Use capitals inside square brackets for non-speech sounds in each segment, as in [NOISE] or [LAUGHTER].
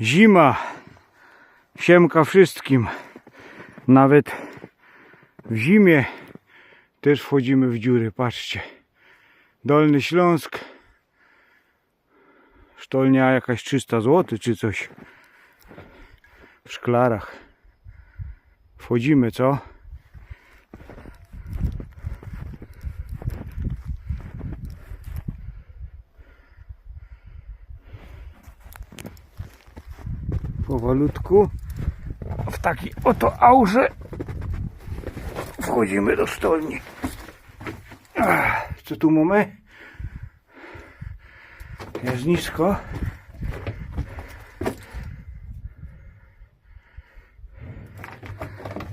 Zima. Siemka wszystkim. Nawet w zimie też wchodzimy w dziury. Patrzcie. Dolny Śląsk. Sztolnia jakaś 300 zł czy coś. W szklarach. Wchodzimy, co? Powolutku w takiej oto aurze wchodzimy do stolni. Co tu mamy? Jest nisko.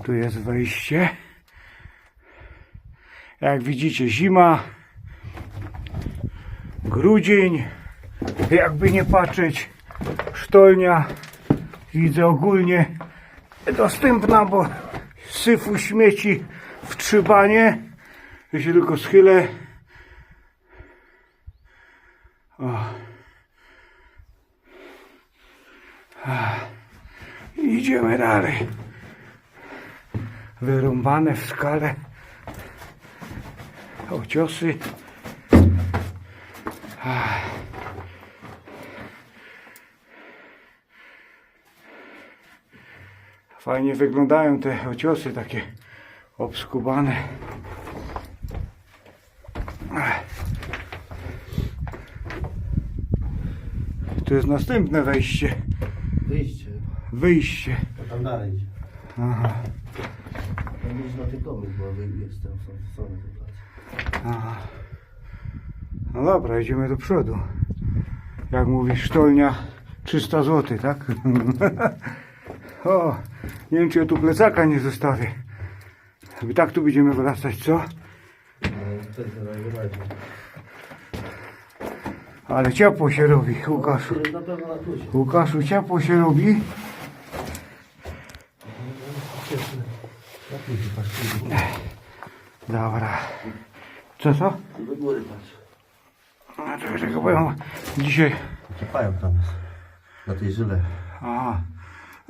Tu jest wejście. Jak widzicie, zima, grudzień, jakby nie patrzeć, sztolnia widzę ogólnie dostępna, bo syfu śmieci w trzybanie. Ja się tylko schylę. O. Idziemy dalej. Wyrąbane w skale. Ociosy. Ach. Fajnie wyglądają te ociosy takie obskubane. Tu jest następne wejście, Wyjście. wyjście. To tam dalej idzie. Aha, Tam iść na ten komik, bo jestem w stronę tej pracy. aha. No dobra, idziemy do przodu. Jak mówisz, sztolnia 300 zł, tak? [LAUGHS] o, nie wiem czy ja tu plecaka nie zostawię. I tak tu będziemy wracać, co? No, to. Ale ciepło się robi, Łukaszu. To. Łukaszu, ciepło się robi. Dobra. Co co? Do góry patrz. Czekaj, czekaj, bo ja dzisiaj... Pająk tam. Na tej żyle. A,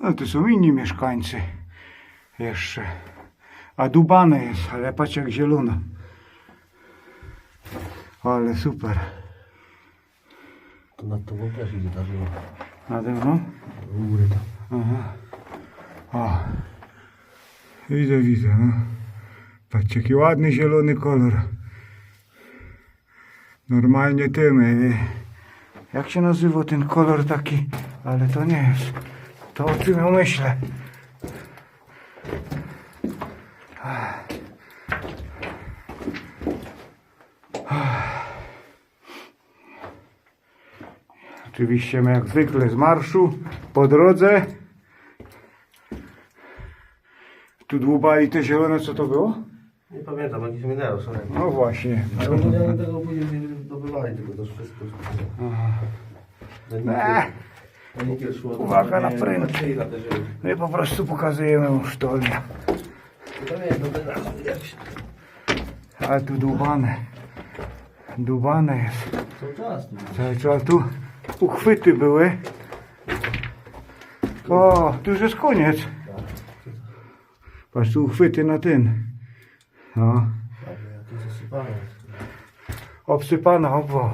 no to są inni mieszkańcy. Jeszcze. A dubane jest, ale patrz jak zielona. Ale super. To nad tobą też idzie ta żyła. Nade mną? U góry tam. Aha. O. Widzę, widzę, no. Patrzcie, jaki ładny zielony kolor. Normalnie tym. Jak się nazywa ten kolor taki? Ale to nie jest. To o czym ja myślę. Oczywiście my jak zwykle z marszu po drodze. Tu dłubali te zielone, co to było? Nie pamiętam, jakiś minerał szalony. No właśnie. Ale oni tego później nie dobywali, tylko to wszystko. Eee, szło. Uwaga na pręt. my po prostu pokazujemy się... Ale tu dłubane. Dłubane jest. Cały czas tu. Uchwyty były. O, tu już jest koniec. Patrz, tu uchwyty na ten. No. Obsypana obwał.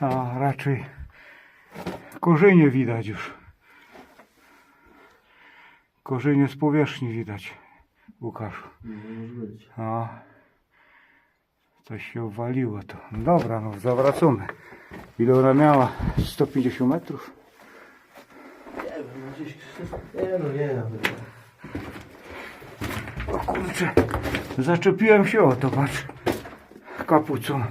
A raczej korzenie widać już. Korzenie z powierzchni widać, Łukasz. Nie może być. A, coś się uwaliło to. No Dobra, no zawracamy. Ile ona miała? 150 metrów? Nie wiem, no. Nie no, nie nawet. O kurczę, zaczepiłem się o to, patrz. Kapucą.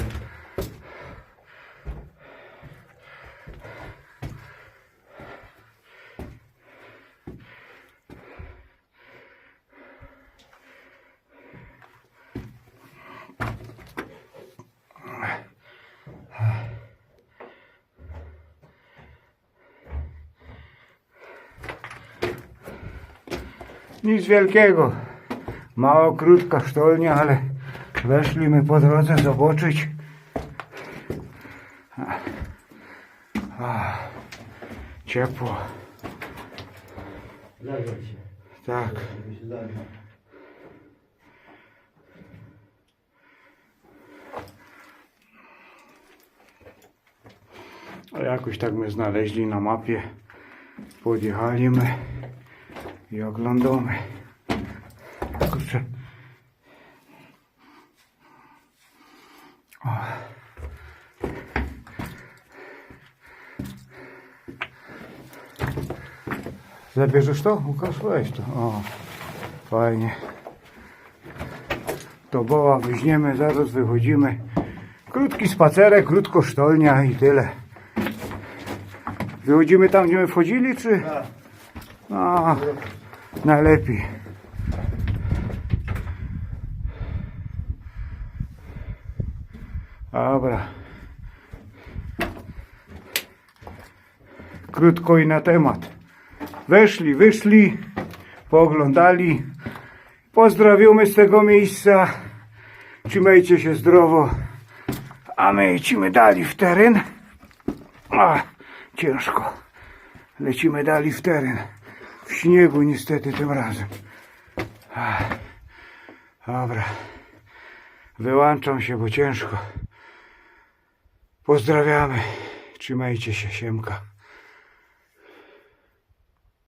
Nic wielkiego. Mało krótka sztolnia, ale weszliśmy po drodze zobaczyć. A, ciepło, się. tak. A jakoś tak my znaleźli na mapie. Podjechaliśmy i oglądamy. Kurczę. O. Zabierzesz to? Łukasz, weź to. O, fajnie. To boła weźmiemy, zaraz wychodzimy. Krótki spacerek, krótko sztolnia i tyle. Wychodzimy tam, gdzie my wchodzili, czy? A, najlepiej. Dobra. Krótko i na temat. Weszli, wyszli, pooglądali. Pozdrawiamy z tego miejsca. Trzymajcie się zdrowo. A my lecimy dalej w teren. A, ciężko. Lecimy dalej w teren. W śniegu niestety tym razem. Dobra. Wyłączam się, bo ciężko. Pozdrawiamy. Trzymajcie się, siemka.